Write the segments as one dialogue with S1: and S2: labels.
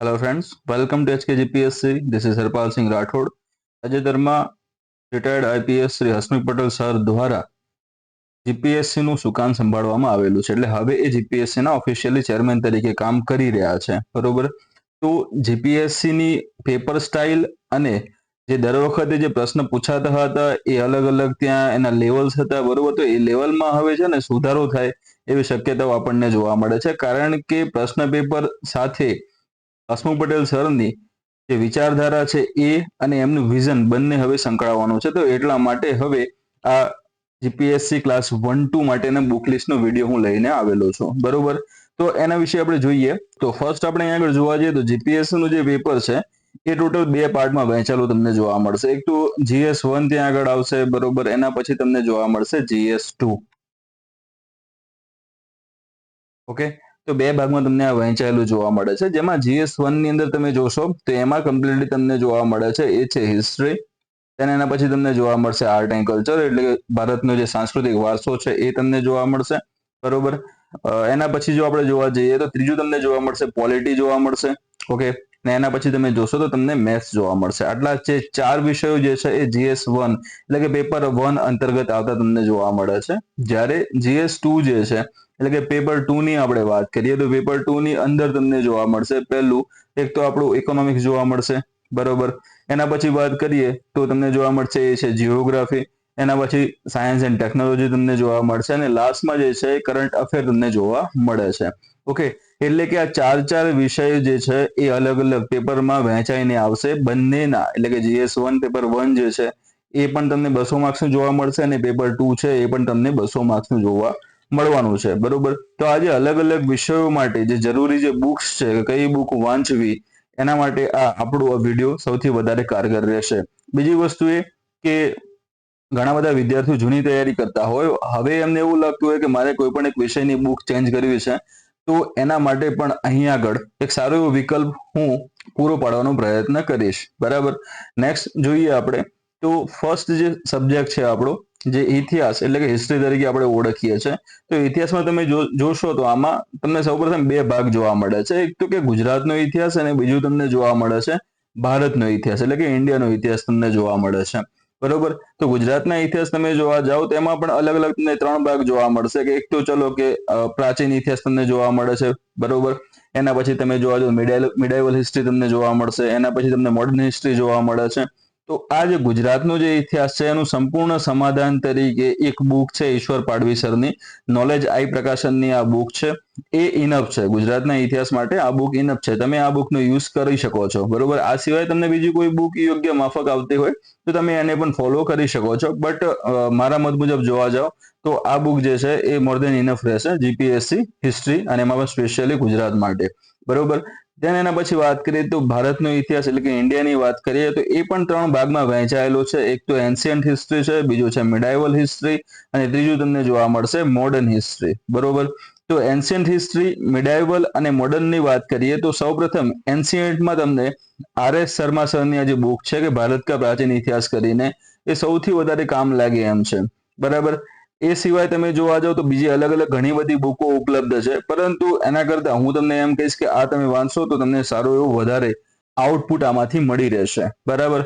S1: Hello friends welcome to HK GPSC this is Harpal Singh Rathod તાજેતરમાં retired IPS Shri Hasmukh Patel sir દ્વારા જીપીએસસીનું સુકાન સંભાળવામાં આવેલું છે? એટલે હવે એ જીપીએસસીના ઓફિશિયલી ચેરમેન તરીકે કામ કરી રહ્યા છે. બરોબર? તો જીપીએસસીની પેપર સ્ટાઇલ અને જે દર વખતે જે પ્રશ્ન પૂછાતા હતા, એ અલગ અલગ ત્યાં એના લેવલ્સ હતા, બરોબર? તો એ લેવલમાં હવે છે ને સુધારો થાય એવી શક્યતાઓ આપણને જોવા મળે છે. કારણ કે પ્રશ્ન પેપર સાથે હસમુખ પટેલ સરની જે વિચારધારા છે એ અને એમનું વિઝન બંને હવે સંકળાવવાનું છે. તો એટલા માટે હવે આ જીપીએસસી ક્લાસ વન ટુ માટેના બુક લિસ્ટનો વીડિયો હું લઈને આવેલો છું. બરોબર? તો એના વિશે આપણે જોઈએ. તો ફર્સ્ટ આપણે અહીંયા આગળ જોવા જઈએ તો જીપીએસસી નું જે પેપર છે, એ ટોટલ બે પાર્ટમાં વહેંચાલું તમને જોવા મળશે. એક તો જીએસ વન ત્યાં આગળ આવશે, બરોબર? એના પછી તમને જોવા મળશે જીએસ ટુ ઓકે તો બે ભાગમાં તમને આ વહેંચાયેલું જોવા મળે છે. જેમાં જીએસ વનની અંદર તમે જોશો, તો એમાં કમ્પ્લીટલી તમને જોવા મળે છે, એ છે હિસ્ટ્રી અને એના પછી તમને જોવા મળશે આર્ટ એન્ડ કલ્ચર એટલે કે ભારતનો જે સાંસ્કૃતિક વારસો છે, એ તમને જોવા મળશે. બરોબર? એના પછી જો આપણે જોવા જઈએ, તો ત્રીજું તમને જોવા મળશે પોલિટી જોવા મળશે. ઓકે ને એના પછી તમે જોશો, તો તમને મેથ્સ જોવા મળશે. આટલા જે ચાર વિષયો જે છે, એ જીએસ વન એટલે કે પેપર વન અંતર્ગત આવતા તમને જોવા મળે છે. જ્યારે જીએસ ટુ જે છે એટલે કે પેપર ટુ ની આપણે વાત કરીએ તો પેપર ટુ ની અંદર તમને જોવા મળશે પહેલું, એક તો આપણું ઇકોનોમિક્સ જોવા મળશે, બરોબર? એના પછી વાત કરીએ તો તમને જોવા મળશે એ છે જીઓગ્રાફી એના પછી સાયન્સ એન્ડ ટેકનોલોજી તમને જોવા મળશે અને લાસ્ટમાં જે છે કરંટ અફેર તમને જોવા મળે છે. ઓકે એટલે કે આ ચાર ચાર વિષય જે છે એ અલગ અલગ પેપરમાં વહેંચાઈને આવશે બંનેના, એટલે કે જીએસ વન પેપર વન જે છે એ પણ તમને બસો માર્ક્સનું જોવા મળશે અને પેપર ટુ છે એ પણ તમને બસો માર્ક્સનું જોવા મળવાનું છે. બરોબર? તો આજે અલગ અલગ વિષયો માટે જે જરૂરી જે બુક્સ છે કઈ બુક વાંચવી, એના માટે આ આપણું આ વીડિયો સૌથી વધારે કારગર રહેશે. બીજી વસ્તુ એ કે ઘણા બધા વિદ્યાર્થીઓ જૂની તૈયારી કરતા હોય. હવે એમને એવું લાગતું હોય કે મારે કોઈ પણ એક વિષયની બુક ચેન્જ કરવી છે, તો એના માટે પણ અહીં આગળ એક સારો એવો વિકલ્પ હું પૂરો પાડવાનો પ્રયત્ન કરીશ. બરાબર? નેક્સ્ટ જોઈએ આપણે. તો ફર્સ્ટ જે સબ્જેક્ટ છે આપણો જે ઇતિહાસ એટલે કે હિસ્ટ્રી તરીકે આપણે ઓળખીએ છીએ. તો ઇતિહાસમાં તમે જોશો તો આમાં તમને સૌપ્રથમ બે ભાગ જોવા મળે છે. એક તો કે ગુજરાતનો ઇતિહાસ અને બીજું તમને જોવા મળે છે ભારતનો ઇતિહાસ એટલે કે ઇન્ડિયાનો ઇતિહાસ તમને જોવા મળે છે. બરોબર? તો ગુજરાતના ઇતિહાસ તમે જોવા જાઓ તેમાં પણ અલગ અલગ તમને ત્રણ ભાગ જોવા મળશે કે એક તો ચલો કે પ્રાચીન ઇતિહાસ તમને જોવા મળે છે. બરોબર? એના પછી તમે જોવા જાઓ મિડાઇવલ હિસ્ટ્રી તમને જોવા મળશે. એના પછી તમને મોડર્ન હિસ્ટ્રી જોવા મળે છે. તો આ જે ગુજરાતનો જે ઇતિહાસ છે, એનું સંપૂર્ણ સમાધાન તરીકે એક બુક છે ઈશ્વર પાડવી સરની નોલેજ આઈ પ્રકાશનની આ બુક છે. એ ઇનફ છે. ગુજરાતના ઇતિહાસ માટે આ બુક ઇનફ છે. તમે આ બુકનો યુઝ કરી શકો છો. બરોબર? આ સિવાય તમને બીજી કોઈ બુક યોગ્ય માફક આવતી હોય, તો તમે એને પણ ફોલો કરી શકો છો. બટ મારા મત મુજબ જોવા જાઓ, તો આ બુક જે છે, એ મોર દેન ઇનફ રહેશે. જીપીએસસી હિસ્ટ્રી અને એમાં પણ સ્પેશિયલી ગુજરાત માટે. બરોબર? Then એના પછી વાત કરીએ તો ભારતનો ઇતિહાસ એટલે કે ઇન્ડિયાની વાત કરીએ તો એ પણ ત્રણ ભાગમાં વહેંચાયેલો છે. એક તો એન્શિયન્ટ હિસ્ટ્રી છે, બીજું છે મિડાઇવલ હિસ્ટ્રી અને ત્રીજું તમને જોવા મળશે મોડર્ન હિસ્ટ્રી બરોબર? તો એન્શિયન્ટ હિસ્ટ્રી મિડાઇવલ અને મોડર્નની વાત કરીએ તો સૌપ્રથમ એન્શિયન્ટમાં તમને આર એસ શર્મા સરની આ જે બુક છે કે ભારત કા પ્રાચીન ઇતિહાસ કરીને એ સૌથી વધારે કામ લાગે એમ છે. બરાબર? એ સિવાય તમે જોવા જાઓ તો બીજી અલગ અલગ ઘણી બધી બુકો ઉપલબ્ધ છે. પરંતુ એના કરતા હું તમને એમ કહીશ કે આ તમે વાંચશો તો તમને સારું એવું વધારે આઉટપુટ આમાંથી મળી રહેશે. બરાબર?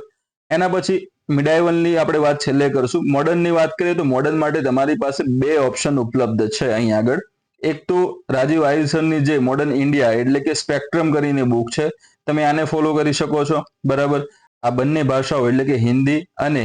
S1: એના પછી મિડાઇવલની આપણે વાત છેલ્લે કરશું. મોડર્નની વાત કરીએ તો મોડર્ન માટે તમારી પાસે બે ઓપ્શન ઉપલબ્ધ છે અહીં આગળ. એક તો રાજીવ આયુસરની જે મોડર્ન ઇન્ડિયા એટલે કે સ્પેક્ટ્રમ કરીને બુક છે. તમે આને ફોલો કરી શકો છો. બરાબર? આ બંને ભાષાઓ એટલે કે હિન્દી અને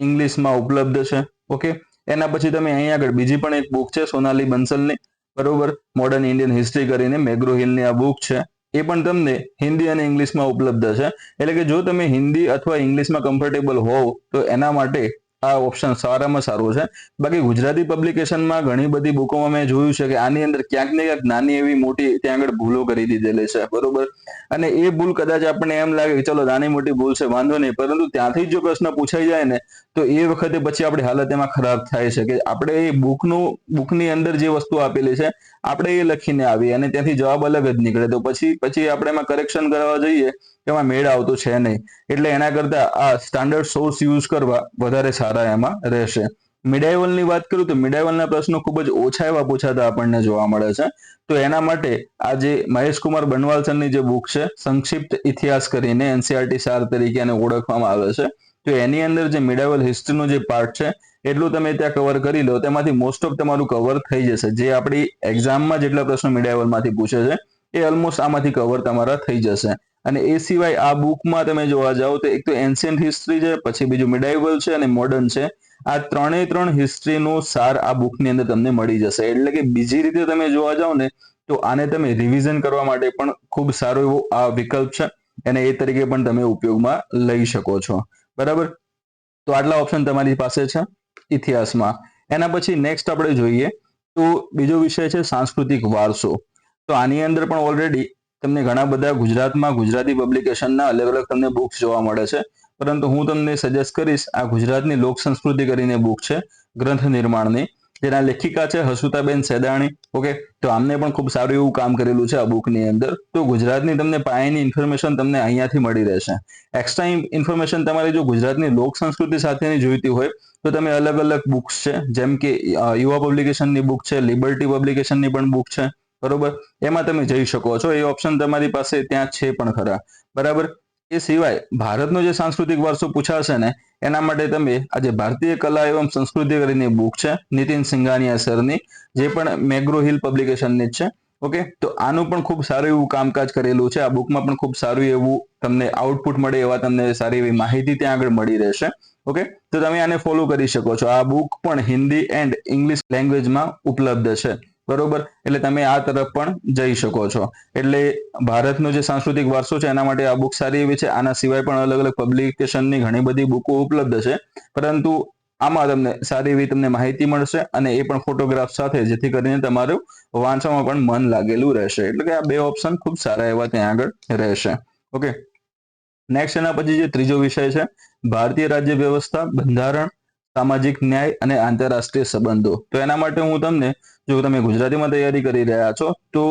S1: ઇંગ્લિશમાં ઉપલબ્ધ છે. ઓકે એના પછી તમે અહીં આગળ બીજી પણ એક બુક છે, સોનાલી બંસલની. બરોબર? મોડર્ન ઇન્ડિયન હિસ્ટ્રી કરીને મેગ્રો હિલની આ બુક છે. એ પણ તમને હિન્દી અને ઇંગ્લિશમાં ઉપલબ્ધ છે એટલે કે જો તમે હિન્દી અથવા ઇંગ્લિશમાં કમ્ફર્ટેબલ હોવ, તો એના માટે આ ઓપ્શન સારામાં સારું છે. બાકી ગુજરાતી પબ્લિકેશનમાં ઘણી બધી બુકોમાં મેં જોયું છે કે આની અંદર ક્યાંક ને ક્યાંક નાની એવી મોટી ત્યાં આગળ ભૂલો કરી દીધેલી છે, બરોબર? અને એ ભૂલ કદાચ આપણને એમ લાગે કે ચલો નાની મોટી ભૂલ છે, વાંધો નહીં, પરંતુ ત્યાંથી જો પ્રશ્ન પૂછાઈ જાય ને, તો એ વખતે પછી આપણી હાલત એમાં ખરાબ થાય છે કે આપણે એ બુકનું બુકની અંદર જે વસ્તુ આપેલી છે, આપણે એ લખીને આવીએ અને ત્યાંથી જવાબ અલગ જ નીકળે. તો પછી પછી આપણે એમાં કરેક્શન કરવા જઈએ એમાં મેળ આવતો છે નહીં. એટલે એના કરતા આ સ્ટાન્ડર્ડ સોર્સ યુઝ કરવા વધારે સારા એમાં રહેશે. મિડાઇવલની વાત કરું તો મિડાઇવલના પ્રશ્નો ખૂબ જ ઓછા એવા પૂછાતા આપણને જોવા મળે છે. તો એના માટે આ જે મહેશકુમાર બનવાલ સરની જે બુક છે, સંક્ષિપ્ત ઇતિહાસ કરીને એનસીઆરટી સાર તરીકે એને ઓળખવામાં આવે છે. તો એની અંદર જે મિડાઇવલ હિસ્ટ્રીનો જે પાર્ટ છે, એટલું તમે ત્યાં કવર કરી લો, તેમાંથી મોસ્ટ ઓફ તમારું કવર થઈ જશે. જે આપણી એક્ઝામમાં જેટલા પ્રશ્નો મિડાઇવલમાંથી પૂછે છે, એ ઓલમોસ્ટ આમાંથી કવર તમારા થઈ જશે. અને એ સિવાય આ બુકમાં તમે જોવા જાઓ તો એક તો એન્શિયન્ટ હિસ્ટ્રી છે, પછી બીજું મિડાઇવલ છે અને મોડર્ન છે. આ ત્રણેય ત્રણ હિસ્ટ્રીનો સાર આ બુકની અંદર તમને મળી જશે. એટલે કે બીજી રીતે તમે જોવા જાઓ ને, તો આને તમે રિવિઝન કરવા માટે પણ ખૂબ સારો એવો આ વિકલ્પ છે અને એ તરીકે પણ તમે ઉપયોગમાં લઈ શકો છો. બરાબર? તો આટલા ઓપ્શન તમારી પાસે છે ઇતિહાસમાં. એના પછી નેક્સ્ટ આપણે જોઈએ તો બીજો વિષય છે સાંસ્કૃતિક વારસો. તો આની અંદર પણ ઓલરેડી તમને ઘણા બધા ગુજરાતમાં ગુજરાતી પબ્લિકેશનના અલગ અલગ તમને બુક્સ જોવા મળે છે. પરંતુ હું તમને સજેસ્ટ કરીશ, આ ગુજરાતની લોક સંસ્કૃતિ કરીને બુક છે, ગ્રંથ નિર્માણની. જેના લેખિકા છે હસુતાબેન સેદાણી. ઓકે? તો આમને પણ ખૂબ સારું એવું કામ કરેલું છે આ બુકની અંદર. તો ગુજરાતની તમને પાયાની ઇન્ફોર્મેશન તમને અહીંયાથી મળી રહેશે. એક્સ્ટ્રા ઇન્ફોર્મેશન તમારે જો ગુજરાતની લોક સંસ્કૃતિ સાથેની જોઈતી હોય, તો તમે અલગ અલગ બુક્સ છે. જેમ કે યુવા પબ્લિકેશનની બુક છે લિબર્ટી પબ્લિકેશનની પણ બુક છે. બરોબર? એમાં તમે જઈ શકો છો. એ ઓપ્શન તમારી પાસે ત્યાં છે પણ ખરા. બરાબર? એ સિવાય ભારતનો જે સાંસ્કૃતિક વારસો પૂછાશે ને, એના માટે તમે આજે ભારતીય કલા એવં સંસ્કૃતિ કરીને બુક છે, નીતિન સિંઘાનિયા સરની, જે પણ મેગ્રો હિલ પબ્લિકેશનની જ છે. ઓકે? તો આનું પણ ખૂબ સારું એવું કામકાજ કરેલું છે. આ બુકમાં પણ ખૂબ સારું એવું તમને આઉટપુટ મળે એવા તમને સારી એવી માહિતી ત્યાં આગળ મળી રહેશે. ઓકે? તો તમે આને ફોલો કરી શકો છો. આ બુક પણ હિન્દી એન્ડ ઇંગ્લિશ લેંગ્વેજમાં ઉપલબ્ધ છે. બરોબર? એટલે તમે આ તરફ પણ જઈ શકો છો. એટલે ભારતનો જે સાંસ્કૃતિક વારસો છે, એના માટે આ બુક સારી એવી છે. આના સિવાય પણ અલગ અલગ પબ્લિકેશનની ઘણી બધી બુકો ઉપલબ્ધ છે. પરંતુ આમાં તમને સારી એવી તમને માહિતી મળશે અને એ પણ ફોટોગ્રાફ સાથે, જેથી કરીને તમારું વાંચવામાં પણ મન લાગેલું રહેશે. એટલે કે આ બે ઓપ્શન ખૂબ સારા એવા ત્યાં આગળ રહેશે. ઓકે નેક્સ્ટ એના પછી જે ત્રીજો વિષય છે, ભારતીય રાજ્ય વ્યવસ્થા બંધારણ સામાજિક ન્યાય અને આંતરરાષ્ટ્રીય સંબંધો. તો એના માટે હું તમને, જો તમે ગુજરાતીમાં તૈયારી કરી રહ્યા છો, તો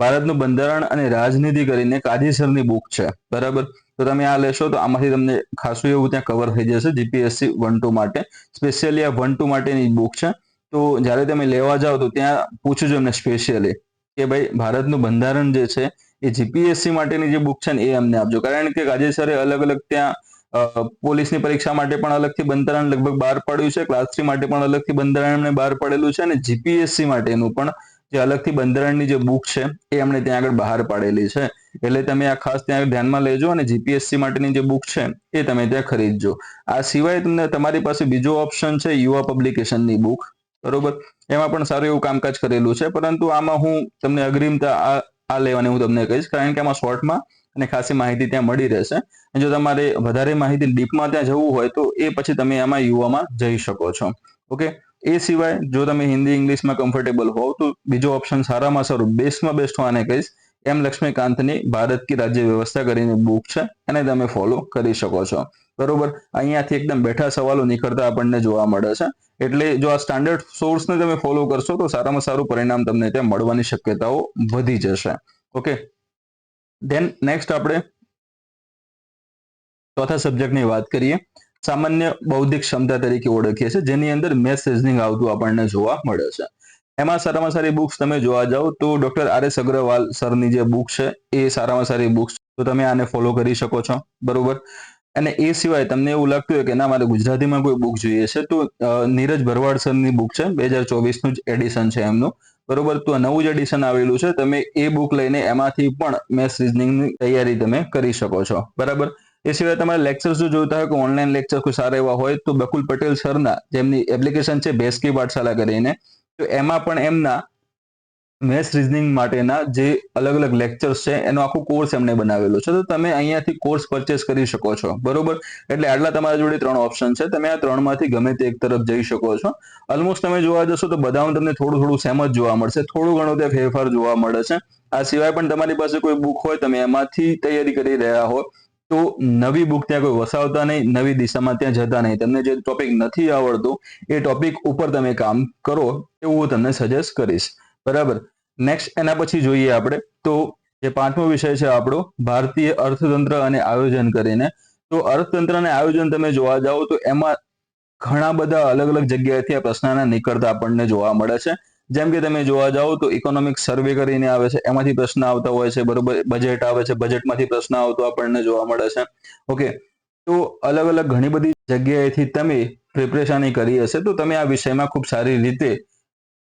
S1: ભારતનું બંધારણ અને રાજનીતિ કરીને કાજીસરની બુક છે. બરાબર? તો તમે આ લેશો, તો આમાંથી તમને ખાસું એવું ત્યાં કવર થઈ જશે જીપીએસસી વન ટુ માટે. સ્પેશિયલી આ વન ટુ માટેની બુક છે. તો જ્યારે તમે લેવા જાઓ, તો ત્યાં પૂછજો એમને સ્પેશિયલી કે ભાઈ, ભારતનું બંધારણ જે છે, એ જીપીએસસી માટેની જે બુક છે ને, એ અમને આપજો. કારણ કે કાજેસરે અલગ અલગ ત્યાં પોલીસની પરીક્ષા માટે પણ અલગથી બંધારણ લગભગ બહાર પાડ્યું છે ક્લાસ થ્રી માટે પણ અલગથી બંધારણ એમણે બહાર પાડેલું છે અને જીપીએસસી માટેનું પણ જે અલગથી બંધારણની જે બુક છે, એ એમણે ત્યાં આગળ બહાર પાડેલી છે. એટલે તમે આ ખાસ ત્યાં ધ્યાનમાં લેજો અને જીપીએસસી માટેની જે બુક છે, એ તમે ત્યાં ખરીદજો. આ સિવાય તમને તમારી પાસે બીજો ઓપ્શન છે, યુવા પબ્લિકેશનની બુક. બરોબર? એમાં પણ સારું એવું કામકાજ કરેલું છે, પરંતુ આમાં હું તમને અગ્રિમતા આ આ લેવાની હું તમને કહીશ, કારણ કે આમાં શોર્ટમાં અને ખાસી માહિતી ત્યાં મળી રહેશે. જો તમારે વધારે માહિતી ડીપમાં ત્યાં જવું હોય તો એ પછી તમે આમાં યુવામાં જઈ શકો છો. ઓકે? એ સિવાય જો તમે હિન્દી ઇંગ્લિશમાં કમ્ફર્ટેબલ હોવ તો બીજો ઓપ્શન સારામાં સારું બેસ્ટમાં બેસ્ટ હું આને કહીશ, એમ લક્ષ્મીકાંતની ભારત કી રાજ્ય વ્યવસ્થા કરીને બુક છે, એને તમે ફોલો કરી શકો છો. બરોબર? અહીંયાથી એકદમ બેઠા સવાલો નીકળતા આપણને જોવા મળે છે. એટલે જો આ સ્ટાન્ડર્ડ સોર્સને તમે ફોલો કરશો તો સારામાં સારું પરિણામ તમને ત્યાં મળવાની શક્યતાઓ વધી જશે. ઓકે? ધેન નેક્સ્ટ આપણે ચોથા સબ્જેક્ટની વાત કરીએ. સામાન્ય બૌદ્ધિક ક્ષમતા તરીકે ઓળખીએ છીએ, જેની અંદર મેથ રિઝનિંગ આવતું આપણને જોવા મળે છે. એમાં સારામાં સારી બુક્સ તમે જોવા જાઓ તો ડોક્ટર આર એસ અગ્રવાલ સરની જે બુક છે, એ સારામાં સારી બુક્સ તો તમે આને ફોલો કરી શકો છો, બરોબર? અને એ સિવાય તમને એવું લાગતું હોય કે ના, મારે ગુજરાતીમાં કોઈ બુક જોઈએ છે, તો નીરજ ભરવાડ સરની બુક છે, બે હજાર ચોવીસનું જ એડિશન છે એમનું. બરોબર? તો નવું જ એડિશન આવેલું છે. તમે એ બુક લઈને એમાંથી પણ મેથ્સ રિઝનિંગની તૈયારી તમે કરી શકો છો. બરાબર? એ સિવાય તમારે લેક્ચર જો જોતા હોય કે ઓનલાઈન લેક્ચર કોઈ સારા એવા હોય, તો બકુલ પટેલ સરના જેમની એપ્લિકેશન છે ભેસકી પાઠશાલા કરીને, તો એમાં પણ એમના મેથ્સ રિઝનિંગ માટેના જે અલગ અલગ લેક્ચર્સ છે, એનો આખો કોર્સ એમને બનાવેલો છે. તો તમે અહીંયાથી કોર્સ પરચેસ કરી શકો છો. બરોબર? એટલે આટલા તમારા જોડે ત્રણ ઓપ્શન છે. તમે આ ત્રણમાંથી ગમે તે એક તરફ જઈ શકો છો. ઓલમોસ્ટ તમે જોવા જશો તો બધામાં તમને થોડું થોડું સેમ જ જોવા મળશે. થોડું ઘણું ત્યાં ફેરફાર જોવા મળે છે. આ સિવાય પણ તમારી પાસે કોઈ બુક હોય, તમે એમાંથી તૈયારી કરી રહ્યા હો, તો નવી બુક ત્યાં કોઈ વસાવતા નહીં, નવી દિશામાં ત્યાં જતા નહીં. તમને જે ટોપિક નથી આવડતું, એ ટોપિક ઉપર તમે કામ કરો, એવું હું તમને સજેસ્ટ કરીશ. બરાબર? નેક્સ્ટ એના પછી જોઈએ આપણે. તો જે પાંચમો વિષય છે આપણો, ભારતીય અર્થતંત્ર અને આયોજન કરીને. તો અર્થતંત્ર અને આયોજન તમે જોવા જાઓ તો એમાં ઘણા બધા અલગ અલગ જગ્યાએથી આ પ્રશ્નના નીકળતા આપણને જોવા મળે છે. જેમ કે તમે જોવા જાઓ તો ઇકોનોમિક સર્વે કરીને આવે છે. એમાંથી પ્રશ્ન આવતા હોય છે, બરોબર? બજેટ આવે છે. બજેટમાંથી પ્રશ્ન આવતો આપણને જોવા મળે છે. ઓકે તો અલગ અલગ ઘણી બધી જગ્યાએથી તમે પ્રિપરેશન કરી હશે. તો તમે આ વિષયમાં ખૂબ સારી રીતે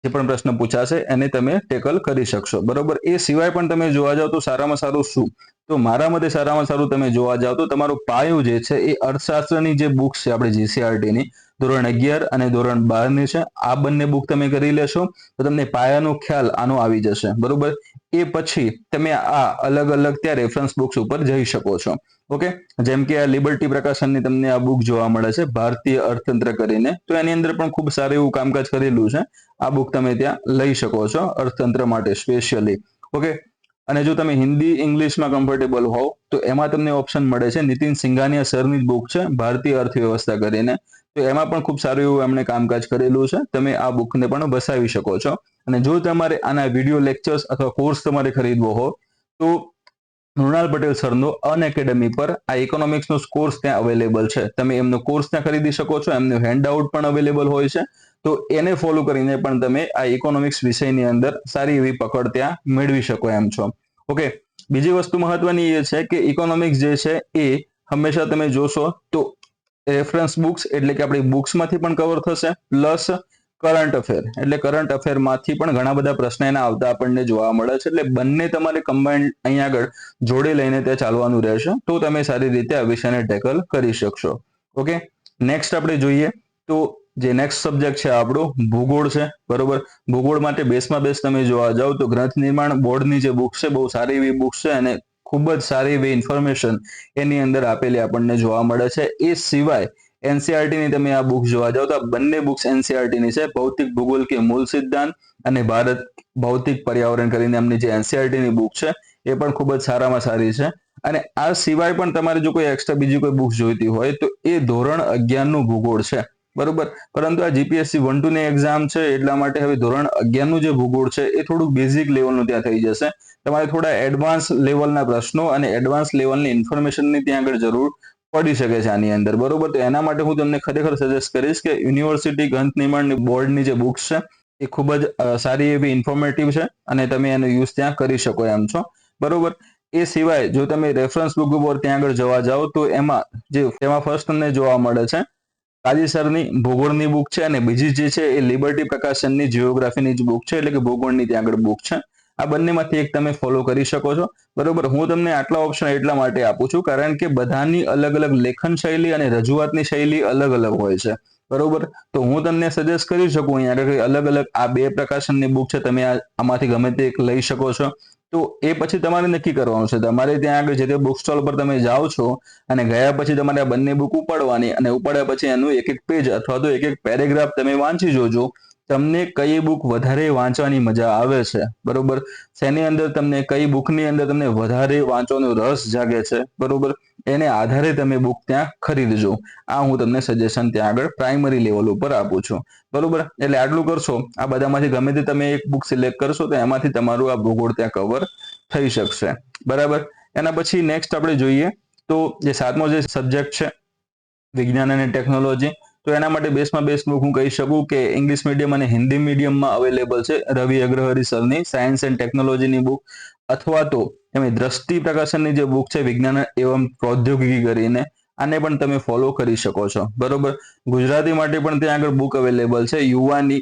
S1: જે પણ પ્રશ્ન પૂછાશે એને તમે ટેકલ કરી શકશો. બરોબર? એ સિવાય પણ તમે જોવા જાઓ તો સારામાં સારું શું? તો મારા મતે સારામાં સારું તમે જોવા જાઓ તો તમારો પાયો જે છે એ અર્થશાસ્ત્રની જે બુક્સ છે આપણે જીસીઆરટીની ધોરણ અગિયાર અને ધોરણ બારની છે, આ બંને બુક તમે કરી લેશો તો તમને પાયાનો ખ્યાલ આનો આવી જશે. બરોબર? એ પછી તમે આ અલગ અલગ ત્યાં રેફરન્સ બુક્સ ઉપર જઈ શકો છો. ઓકે જેમ કે આ લિબર્ટી પ્રકાશનની તમને આ બુક જોવા મળે છે, ભારતીય અર્થતંત્ર કરીને. તો એની અંદર પણ ખૂબ સારું એવું કામકાજ કરેલું છે. આ બુક તમે ત્યાં લઈ શકો છો, અર્થતંત્ર માટે સ્પેશિયલી ઓકે અને જો તમે હિન્દી, ઇંગ્લિશમાં કમ્ફર્ટેબલ હોવ, તો એમાં તમને ઓપ્શન મળે છે નીતિન સિંઘાનિયા સરની જ બુક છે, ભારતીય અર્થવ્યવસ્થા કરીને. તો એમાં પણ ખૂબ સારું એવું એમણે કામકાજ કરેલું છે. તમે આ બુકને પણ વસાવી શકો છો. અને જો તમારે આના વીડિયો લેક્ચર્સ અથવા કોર્સ તમારે ખરીદવો હો તો મૃણાલ પટેલ સરનો અન એકેડમી પર આ ઇકોનોમિક્સનો કોર્સ ત્યાં અવેલેબલ છે. તમે એમનો કોર્સ ત્યાં ખરીદી શકો છો, એમનો હેન્ડઆઉટ પણ અવેલેબલ હોય છે. તો એને ફોલો કરીને પણ તમે આ ઇકોનોમિક્સ વિષયની અંદર સારી એવી પકડ ત્યાં મેળવી શકો એમ છો. ઓકે બીજી વસ્તુ મહત્વની એ છે કે ઇકોનોમિક્સ જે છે એ હંમેશા તમે જોશો તો રેફરન્સ બુક્સ એટલે કે આપણી બુક્સમાંથી પણ કવર થશે પ્લસ કરંટ અફેર એટલે કરંટ અફેરમાંથી પણ ઘણા બધા પ્રશ્ન એના આવતા આપણને જોવા મળે છે. એટલે બંને તમારે કમ્બાઇન્ડ અહીંયા આગળ જોડે લઈને ત્યાં ચાલવાનું રહેશે. તો તમે સારી રીતે આ વિષયને ટેકલ કરી શકશો. ઓકે નેક્સ્ટ આપણે જોઈએ તો જે નેક્સ્ટ સબ્જેક્ટ છે આપણો, ભૂગોળ છે. બરોબર? ભૂગોળ માટે બેસમાં બેસ તમે જોવા જાઓ તો ગ્રંથ નિર્માણ બોર્ડની જે બુક છે, બહુ સારી એવી બુક છે અને ખૂબ જ સારી એવી ઇન્ફોર્મેશન એની અંદર આપેલી આપણને જોવા મળે છે. એ સિવાય એનસીઆરટી ની તમે આ બુક જોવા જાઓ તો આ બંને બુક્સ એનસીઆરટી ની છે. ભૌતિક ભૂગોલ કે મૂળ સિદ્ધાંત અને ભારત ભૌતિક પર્યાવરણ કરીને એમની જે એનસીઆરટી ની બુક છે, એ પણ ખૂબ જ સારામાં સારી છે. અને આ સિવાય પણ તમારે જો કોઈ એક્સ્ટ્રા બીજી કોઈ બુક જોઈતી હોય તો એ ધોરણ અગિયારનું ભૂગોળ છે. બરોબર? પરંતુ આ જીપીએસસી વન ટુ ની એક્ઝામ છે, એટલા માટે હવે ધોરણ અગિયારનું જે ભૂગોળ છે, એ થોડુંક બેઝિક લેવલનું ત્યાં થઈ જશે. તમારે થોડા એડવાન્સ લેવલના પ્રશ્નો અને એડવાન્સ લેવલની ઇન્ફોર્મેશનની ત્યાં આગળ જરૂર પડી શકે છે આની અંદર. બરોબર? તો એના માટે હું તમને ખરેખર સજેસ્ટ કરીશ કે યુનિવર્સિટી ગ્રંથ નિર્માણની બોર્ડની જે બુક્સ છે, એ ખૂબ જ સારી એવી ઇન્ફોર્મેટિવ છે અને તમે એનો યુઝ ત્યાં કરી શકો એમ છો. બરોબર? એ સિવાય જો તમે રેફરન્સ બુક ઉપર ત્યાં આગળ જવા જાઓ, તો એમાં જે, તેમાં ફર્સ્ટ તમને જોવા મળે છે કાજીસરની ભૂગોળની બુક છે અને બીજી જે છે એ લિબર્ટી પ્રકાશનની જિયોગ્રાફીની જ બુક છે, એટલે કે ભૂગોળની ત્યાં આગળ બુક છે. આ બંનેમાંથી એક તમે ફોલો કરી શકો છો. બરોબર, હું તમને આટલા ઓપ્શન એટલા માટે આપું છું, કારણ કે બધાની અલગ અલગ લેખન શૈલી અને રજૂઆતની શૈલી અલગ અલગ હોય છે. બરોબર, તો હું તમને સજેસ્ટ કરી શકું અહીંયા આગળ અલગ અલગ આ બે પ્રકાશનની બુક છે, તમે આમાંથી ગમે તે એક લઈ શકો છો. તો એ પછી તમારે નક્કી કરવાનું છે, તમારે ત્યાં આગળ જે તે બુક સ્ટોલ પર તમે જાઓ છો અને ગયા પછી તમારે આ બંને બુક ઉપાડવાની અને ઉપાડ્યા પછી એનું એક એક પેજ અથવા તો એક એક પેરેગ્રાફ તમે વાંચી જોજો. તમને કઈ બુક વધારે વાંચવાની મજા આવે છે? બરોબર? શેની અંદર તમને, કઈ બુકની અંદર તમને વધારે વાંચવાનો રસ જાગે છે? બરોબર? એને આધારે તમે બુક ત્યાં ખરીદજો. આ હું તમને સજેશન ત્યાં આગળ પ્રાઇમરી લેવલ ઉપર આપું છું. બરોબર? એટલે આટલું કરશો, આ બધામાંથી ગમે તે તમે એક બુક સિલેક્ટ કરશો, તો એમાંથી તમારું આ ભૂગોળ ત્યાં કવર થઈ શકશે. બરાબર? એના પછી નેક્સ્ટ આપણે જોઈએ, તો જે સાતમો જે સબ્જેક્ટ છે, વિજ્ઞાન અને ટેકનોલોજી તો એના માટે બેસમાં બેસ્ટ બુક હું કહી શકું કે ઇંગ્લિશ મીડિયમ અને હિન્દી મીડિયમમાં અવેલેબલ છે રવિ અગ્રહરી સરની સાયન્સ એન્ડ ટેકનોલોજીની બુક અથવા તો એમની દ્રષ્ટિ પ્રકાશનની જે બુક છે વિજ્ઞાન એવં પ્રૌદ્યોગિકી કરીને આને પણ તમે ફોલો કરી શકો છો. બરોબર? ગુજરાતી માટે પણ ત્યાં આગળ બુક અવેલેબલ છે. યુવાની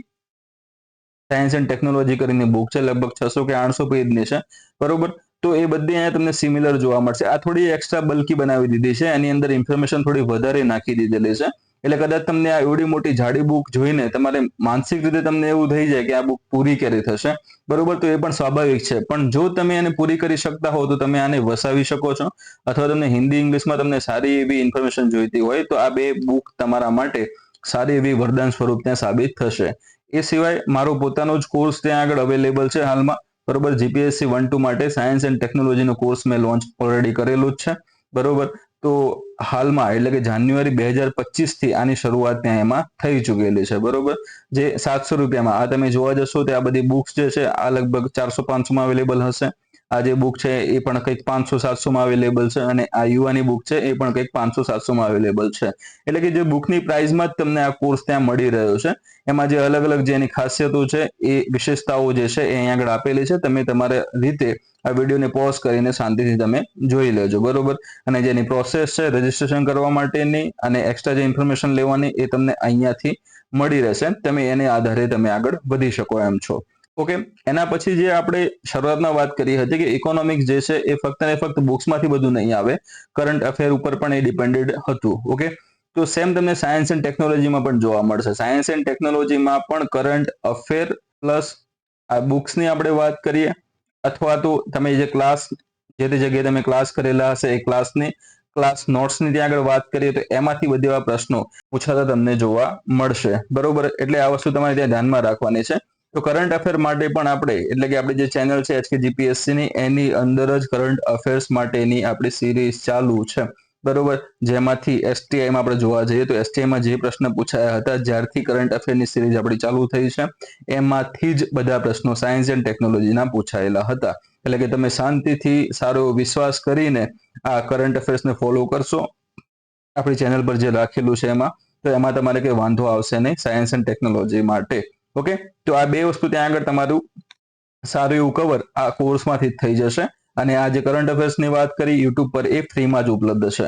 S1: સાયન્સ એન્ડ ટેકનોલોજી કરીને બુક છે. લગભગ છસો કે આઠસો પેજની છે. બરોબર? તો એ બધી અહીંયા તમને સિમિલર જોવા મળશે. આ થોડી એક્સ્ટ્રા બલ્કી બનાવી દીધી છે. એની અંદર ઇન્ફોર્મેશન થોડી વધારે નાખી દીધેલી છે. એટલે કદાચ તમને આ એવડી મોટી જાડી બુક જોઈને તમારે માનસિક રીતે તમને એવું થઈ જાય કે આ બુક પૂરી કરી થશે. બરોબર, તો એ પણ સ્વાભાવિક છે. પણ જો તમે એને પૂરી કરી શકતા હો, તો તમે આને વસાવી શકો છો. અથવા તમને હિન્દી ઇંગ્લિશમાં તમને સારી એવી ઇન્ફોર્મેશન જોઈતી હોય, તો આ બે બુક તમારા માટે સારી એવી વરદાન સ્વરૂપ ત્યાં સાબિત થશે. એ સિવાય મારો પોતાનો જ કોર્સ ત્યાં આગળ અવેલેબલ છે હાલમાં. બરોબર જીપીએસસી વન ટુ માટે સાયન્સ એન્ડ ટેકનોલોજીનો કોર્સ મેં લોન્ચ ઓલરેડી કરેલું જ છે. બરોબર તો હાલમાં, એટલે કે જાન્યુઆરી બે હજાર પચીસથી આની શરૂઆત ત્યાં એમાં થઈ ચૂકેલી છે, બરોબર? જે સાતસો રૂપિયામાં, આ તમે જોવા જશો તો આ બધી બુક્સ જે છે, આ લગભગ ચારસો પાંચસો માં અવેલેબલ હશે. આ જે બુક છે એ પણ કંઈક પાંચસો સાતસોમાં અવેલેબલ છે અને આ યુવાની બુક છે એ પણ કંઈક પાંચસો સાતસોમાં અવેલેબલ છે. એટલે કે જે બુકની પ્રાઇસમાં જ તમને આ કોર્સ ત્યાં મળી રહ્યો છે. એમાં જે અલગ અલગ જેની ખાસિયતો છે એ વિશેષતાઓ જે છે એ અહીંયા આગળ આપેલી છે. તમે તમારા રીતે આ વિડીયોને પોઝ કરીને શાંતિથી તમે જોઈ લેજો, બરોબર? અને જેની પ્રોસેસ છે રજીસ્ટ્રેશન કરવા માટેની અને એક્સ્ટ્રા જે ઇન્ફોર્મેશન લેવાની એ તમને અહીંયાથી મળી રહેશે. તમે એને આધારે તમે આગળ વધી શકો એમ છો. ઓકે એના પછી જે આપણે શરૂઆતમાં વાત કરી હતી કે ઇકોનોમિક્સ જે છે એ ફક્ત ને ફક્ત બુક્સમાંથી બધું નહીં આવે કરંટ અફેર ઉપર પણ એ ડિપેન્ડેડ હતું. ઓકે તો સેમ તમને સાયન્સ એન્ડ ટેકનોલોજીમાં પણ જોવા મળશે. સાયન્સ એન્ડ ટેકનોલોજીમાં પણ કરંટ અફેર પ્લસ આ બુક્સની આપણે વાત કરીએ. અથવા તો તમે જે ક્લાસ જે તે જગ્યાએ તમે ક્લાસ કરેલા હશે એ ક્લાસની ક્લાસ નોટ્સની ત્યાં આગળ વાત કરીએ તો એમાંથી બધા એવા પ્રશ્નો પૂછાતા તમને જોવા મળશે. બરોબર? એટલે આ વસ્તુ તમારે ત્યાં ધ્યાનમાં રાખવાની છે. તો કરંટ અફેર માટે પણ આપણે, એટલે કે આપણી જે ચેનલ છે એચકે જીપીએસસીની એની અંદર જ કરંટ અફેર્સ માટેની આપણી સિરીઝ ચાલુ છે. બરોબર? જેમાંથી એસટીઆઈમાં આપણે જોવા જઈએ તો એસટીઆઈમાં જે પ્રશ્ન પૂછાયા હતા, જ્યારથી કરંટ અફેરની સિરીઝ આપણી ચાલુ થઈ છે, એમાંથી જ બધા પ્રશ્નો સાયન્સ એન્ડ ટેકનોલોજીના પૂછાયેલા હતા. એટલે કે તમે શાંતિથી, સારો વિશ્વાસ કરીને આ કરંટ અફેર્સને ફોલો કરશો. આપણી ચેનલ પર જે રાખેલું છે એમાં, તો એમાં તમારે કંઈ વાંધો આવશે નહીં સાયન્સ એન્ડ ટેકનોલોજી માટે. ઓકે તો આ બે વસ્તુ ત્યાં આગળ તમારું સારું એવું કવર આ કોર્સમાંથી જ થઈ જશે. અને આ જે કરંટ અફેર્સની વાત કરી યુટ્યુબ પર એ ફ્રીમાં જ ઉપલબ્ધ છે.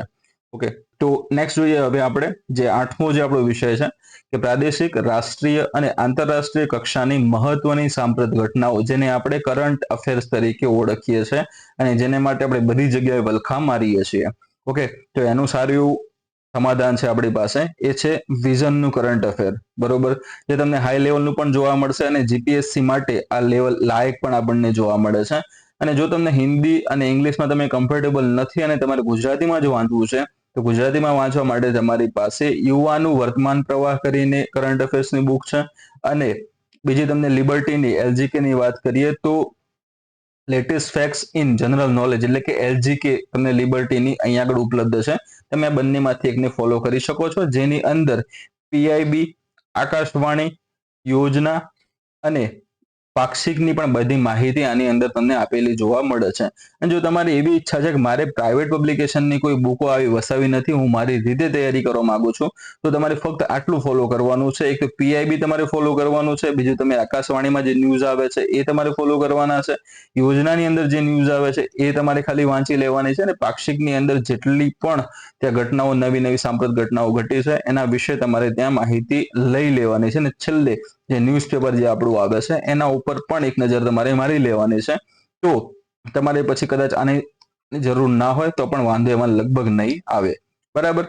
S1: ઓકે તો નેક્સ્ટ જોઈએ હવે આપણે જે આઠમો જે આપણો વિષય છે કે પ્રાદેશિક, રાષ્ટ્રીય અને આંતરરાષ્ટ્રીય કક્ષાની મહત્વની સાંપ્રત ઘટનાઓ, જેને આપણે કરંટ અફેર્સ તરીકે ઓળખીએ છીએ અને જેને માટે આપણે બધી જગ્યાએ વલખા મારીએ છીએ. ઓકે તો એનું સારું સમાધાન છે આપણી પાસે, એ છે વિઝનનું કરંટ અફેર બરોબર? જે તમને હાઈ લેવલનું પણ જોવા મળશે અને જીપીએસસી માટે આ લેવલ લાયક પણ આપણને જોવા મળે છે. અને જો તમને હિન્દી અને ઇંગ્લિશમાં તમે કમ્ફર્ટેબલ નથી અને તમારે ગુજરાતીમાં જ વાંચવું છે, તો ગુજરાતીમાં વાંચવા માટે તમારી પાસે યુવાનું વર્તમાન પ્રવાહ કરીને કરંટ અફેર્સની બુક છે. અને બીજી તમને લિબર્ટીની એલજીકે ની વાત કરીએ તો latest facts in general knowledge એટલે કે એલજીકે તમને લિબર્ટીની અહીંયા આગળ ઉપલબ્ધ છે. તમે આ બંનેમાંથી એકને ફોલો કરી શકો છો, જેની અંદર પીઆઈબી આકાશવાણી, યોજના અને પાક્ષિકની પણ બધી માહિતી આની અંદર તમને આપેલી જોવા મળે છે. અને જો તમારી એવી ઈચ્છા છે કે મારે પ્રાઇવેટ પબ્લિકેશનની કોઈ બુકો આવી વસાવી નથી, હું મારી રીતે તૈયારી કરવા માંગુ છું, તો તમારે ફક્ત આટલું ફોલો કરવાનું છે. એક પીઆઈબી તમારે ફોલો કરવાનું છે, બીજું તમે આકાશવાણીમાં જે ન્યૂઝ આવે છે, એ તમારે ફોલો કરવાના છે. યોજનાની અંદર જે ન્યૂઝ આવે છે, એ તમારે ખાલી વાંચી લેવાની છે અને પાક્ષિકની અંદર જેટલી પણ ત્યાં ઘટનાઓ નવી નવી સાંપ્રત ઘટનાઓ ઘટી છે, એના વિશે તમારે ત્યાં માહિતી લઈ લેવાની છે અને છેલ્લે જે ન્યૂઝપેપર જે આપણું આવે છે, એના ઉપર પણ એક નજર તમારે મારી લેવાની છે. તો તમારે પછી કદાચ આની જરૂર ના હોય તો પણ વાંધો એમાં લગભગ નહીં આવે. બરાબર?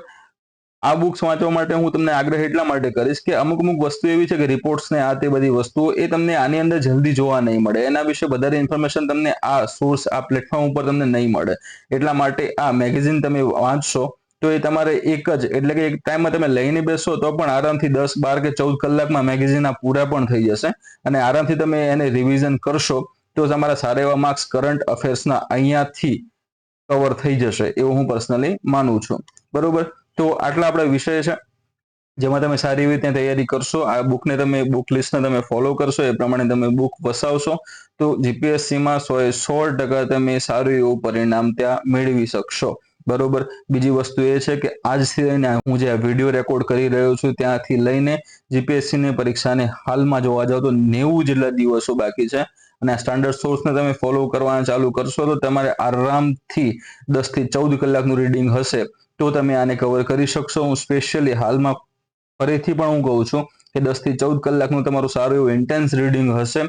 S1: આ બુક્સ વાંચવા માટે હું તમને આગ્રહ એટલા માટે કરીશ કે અમુક અમુક વસ્તુ એવી છે કે રિપોર્ટ્સ ને આ તે બધી વસ્તુઓ એ તમને આની અંદર જલ્દી જોવા નહીં મળે. એના વિશે વધારે ઇન્ફોર્મેશન તમને આ સોર્સ આ પ્લેટફોર્મ ઉપર તમને નહીં મળે. એટલા માટે આ મેગેઝિન તમે વાંચશો તો એ તમારે એક જ, એટલે કે એક ટાઈમમાં તમે લઈને બેસો તો પણ આરામથી દસ, બાર કે ચૌદ કલાકમાં મેગેઝિનના પૂરા પણ થઈ જશે. અને આરામથી તમે એને રિવિઝન કરશો તો તમારા સારા એવા માર્ક્સ કરંટ અફેર્સના અહીંયાથી કવર થઈ જશે, એવું હું પર્સનલી માનું છું. બરોબર? તો આટલા આપણા વિષય છે. જેમાં તમે સારી રીતે તૈયારી કરશો, આ બુકને તમે બુક લિસ્ટને તમે ફોલો કરશો, એ પ્રમાણે તમે બુક વસાવશો, તો જીપીએસસીમાં સો એ સો ટકા તમે સારું એવું પરિણામ ત્યાં મેળવી શકશો. બરોબર? બીજી વસ્તુ એ છે કે આજથી લઈને હું જે વીડિયો રેકોર્ડ કરી રહ્યો છું ત્યાંથી લઈને જીપીએસસીની પરીક્ષાને હાલમાં જોવા જાવ તો નેવું જેટલા દિવસો બાકી છે. અને આ સ્ટાન્ડર્ડ સોર્સને તમે ફોલો કરવાના ચાલુ કરશો તો તમારે આરામથી દસથી ચૌદ કલાકનું રીડિંગ હશે. તો તમે આને કવર કરી શકશો. હું સ્પેશિયલી હાલમાં ફરીથી પણ હું કહું છું કે દસથી ચૌદ કલાકનું તમારું સારું એવું ઇન્ટેન્સ રીડિંગ હશે.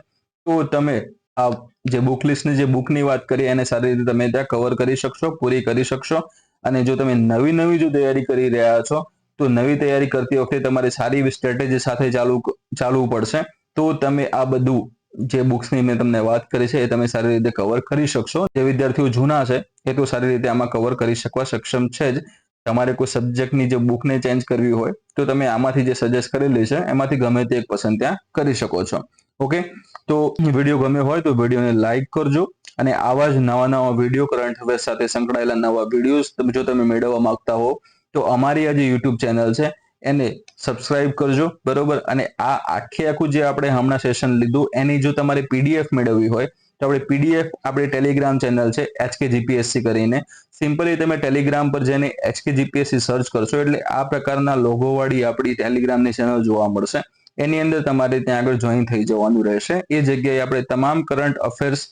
S1: તો તમે આ જે બુક લિસ્ટની જે બુકની વાત કરી એને સારી રીતે તમે ત્યાં કવર કરી શકશો, પૂરી કરી શકશો. અને જો તમે નવી નવી જો તૈયારી કરી રહ્યા છો, તો નવી તૈયારી કરતી વખતે તમારે સારી એવી સ્ટ્રેટેજી સાથે ચાલુ ચાલવું પડશે. તો તમે આ બધું જે બુક્સની મેં તમને વાત કરી છે, એ તમે સારી રીતે કવર કરી શકશો. જે વિદ્યાર્થીઓ જૂના છે, એ તો સારી રીતે આમાં કવર કરી શકવા સક્ષમ છે જ. તમારે કોઈ સબ્જેક્ટની જે બુકને ચેન્જ કરવી હોય, તો તમે આમાંથી જે સજેસ્ટ કરેલી છે, એમાંથી ગમે તે એક પસંદ ત્યાં કરી શકો છો. ઓકે? તો વીડિયો ગમ્યો હોય તો વિડીયોને લાઈક કરજો અને આવા જ નવા નવા વીડિયો કરંટ અફેર સાથે સંકળાયેલા નવા વિડીયોઝ જો તમે મેળવવા માંગતા હો, તો અમારી આ જે યુટ્યુબ ચેનલ છે, એને સબસ્ક્રાઇબ કરજો, બરોબર? અને આ આખે આખું જે આપણે હમણાં સેશન લીધું, એની જો તમારે પીડીએફ મેળવવી હોય, તો આપણે પીડીએફ આપણી ટેલિગ્રામ ચેનલ છે એચકે જીપીએસસી કરીને. સિમ્પલી તમે ટેલિગ્રામ પર જઈને એચકે જીપીએસસી સર્ચ કરશો, એટલે આ પ્રકારના લોગોવાળી આપણી ટેલિગ્રામની ચેનલ જોવા મળશે. એની અંદર તમારે ત્યાં આગળ જોઈન થઈ જવાનું રહેશે. એ જગ્યાએ આપણે તમામ કરંટ અફેર્સ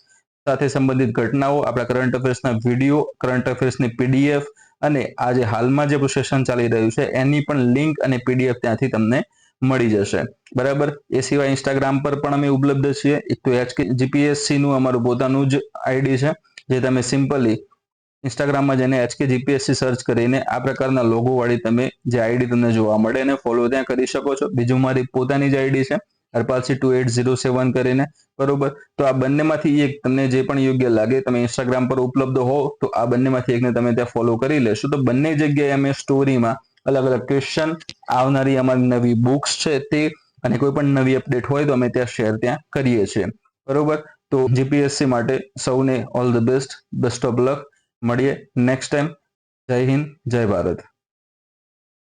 S1: સાથે સંબંધિત ઘટનાઓ, આપણા કરંટ અફેર્સના વીડિયો કરંટ અફેર્સની પીડીએફ અને આજે હાલમાં જે સેશન ચાલી રહ્યું છે, એની પણ લિંક અને પીડીએફ ત્યાંથી તમને મળી જશે. બરાબર? એ સિવાય ઇન્સ્ટાગ્રામ પર પણ અમે ઉપલબ્ધ છીએ. એક તો એચકે જીપીએસસી નું અમારું પોતાનું જ આઈડી છે, જે તમે સિમ્પલી ઇન્સ્ટાગ્રામમાં જઈને એચકે જીપીએસસી સર્ચ કરીને આ પ્રકારના લોગો વાળી તમે જે આઈડી તમને જોવા મળે એને ફોલો ત્યાં કરી શકો છો. બીજું મારી પોતાની જ આઈડી છે. હરપાલસી ટુ એટ ઝીરો સેવન કરીને. બરોબર? તો આ બંનેમાંથી એક તમને જે પણ યોગ્ય લાગે, તમે ઇન્સ્ટાગ્રામ પર ઉપલબ્ધ હો, તો આ બંનેમાંથી એકને તમે ત્યાં ફોલો કરી લેશો. તો બંને જગ્યાએ અમે સ્ટોરીમાં અલગ અલગ ક્વેશ્ચન આવનારી અમારી નવી બુક્સ છે તે અને કોઈ પણ નવી અપડેટ હોય તો અમે ત્યાં શેર ત્યાં કરીએ છીએ. બરોબર? તો જીપીએસસી માટે સૌને all the best best of luck મળીએ નેક્સ્ટ ટાઈમ જય હિન્દ જય ભારત.